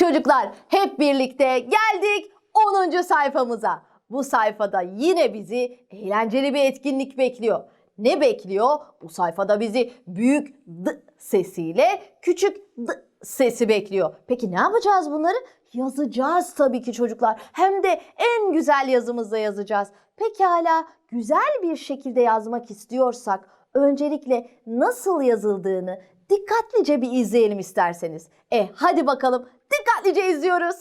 çocuklar hep birlikte geldik 10. sayfamıza. Bu sayfada yine bizi eğlenceli bir etkinlik bekliyor. Ne bekliyor? Bu sayfada bizi büyük D sesiyle küçük D sesi bekliyor. Peki ne yapacağız bunları? Yazacağız tabii ki çocuklar. Hem de en güzel yazımızla yazacağız. Pekala güzel bir şekilde yazmak istiyorsak öncelikle nasıl yazıldığını dikkatlice bir izleyelim isterseniz. E hadi bakalım dikkatlice izliyoruz.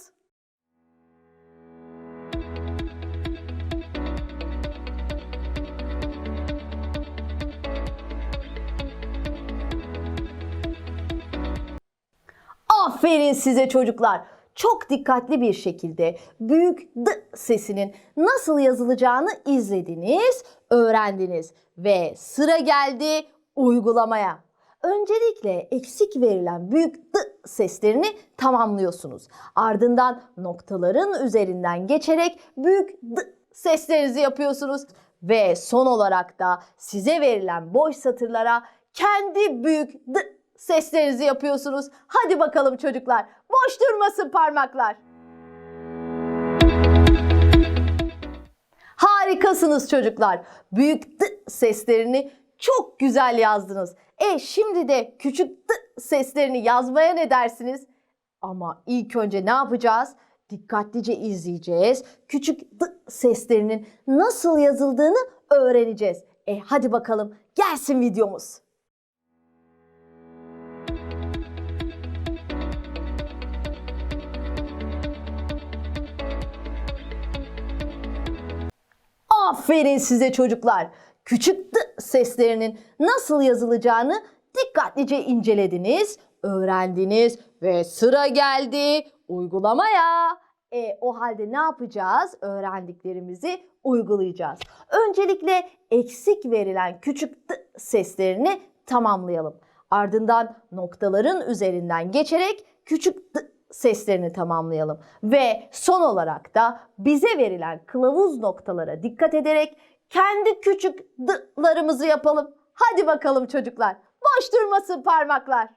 Aferin size çocuklar. Çok dikkatli bir şekilde büyük D sesinin nasıl yazılacağını izlediniz, öğrendiniz ve sıra geldi uygulamaya. Öncelikle eksik verilen büyük D seslerini tamamlıyorsunuz. Ardından noktaların üzerinden geçerek büyük D seslerinizi yapıyorsunuz ve son olarak da size verilen boş satırlara kendi büyük D seslerinizi yapıyorsunuz. Hadi bakalım çocuklar. Boş durmasın parmaklar. Harikasınız çocuklar. Büyük D seslerini çok güzel yazdınız. E şimdi de küçük D seslerini yazmaya ne dersiniz? Ama ilk önce ne yapacağız? Dikkatlice izleyeceğiz. Küçük D seslerinin nasıl yazıldığını öğreneceğiz. E hadi bakalım gelsin videomuz. Aferin size çocuklar. Küçük seslerinin nasıl yazılacağını dikkatlice incelediniz, öğrendiniz ve sıra geldi uygulamaya. E, o halde ne yapacağız? Öğrendiklerimizi uygulayacağız. Öncelikle eksik verilen küçük D seslerini tamamlayalım. Ardından noktaların üzerinden geçerek küçük D seslerini tamamlayalım. Ve son olarak da bize verilen kılavuz noktalara dikkat ederek kendi küçük dılarımızı yapalım. Hadi bakalım çocuklar. Boş durmasın parmaklar.